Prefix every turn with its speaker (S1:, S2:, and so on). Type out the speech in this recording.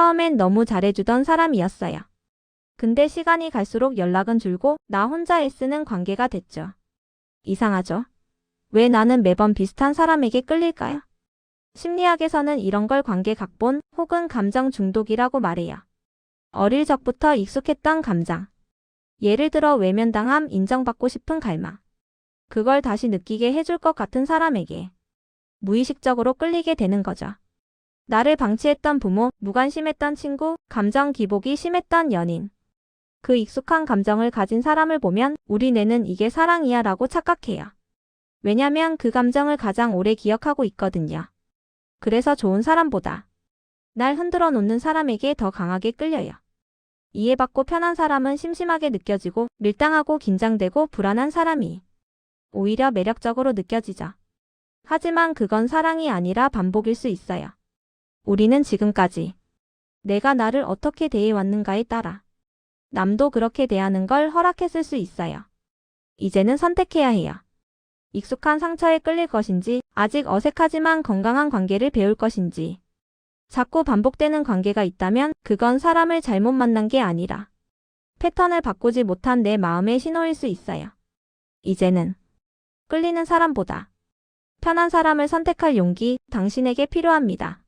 S1: 처음엔 너무 잘해주던 사람이었어요. 근데 시간이 갈수록 연락은 줄고 나 혼자 애쓰는 관계가 됐죠. 이상하죠? 왜 나는 매번 비슷한 사람에게 끌릴까요? 심리학에서는 이런 걸 관계 각본 혹은 감정 중독이라고 말해요. 어릴 적부터 익숙했던 감정. 예를 들어 외면당함, 인정받고 싶은 갈망. 그걸 다시 느끼게 해줄 것 같은 사람에게 무의식적으로 끌리게 되는 거죠. 나를 방치했던 부모, 무관심했던 친구, 감정 기복이 심했던 연인. 그 익숙한 감정을 가진 사람을 보면 우리 뇌는 이게 사랑이야 라고 착각해요. 왜냐면 그 감정을 가장 오래 기억하고 있거든요. 그래서 좋은 사람보다 날 흔들어 놓는 사람에게 더 강하게 끌려요. 이해받고 편한 사람은 심심하게 느껴지고 밀당하고 긴장되고 불안한 사람이 오히려 매력적으로 느껴지죠. 하지만 그건 사랑이 아니라 반복일 수 있어요. 우리는 지금까지 내가 나를 어떻게 대해왔는가에 따라 남도 그렇게 대하는 걸 허락했을 수 있어요. 이제는 선택해야 해요. 익숙한 상처에 끌릴 것인지, 아직 어색하지만 건강한 관계를 배울 것인지. 자꾸 반복되는 관계가 있다면 그건 사람을 잘못 만난 게 아니라 패턴을 바꾸지 못한 내 마음의 신호일 수 있어요. 이제는 끌리는 사람보다 편한 사람을 선택할 용기 당신에게 필요합니다.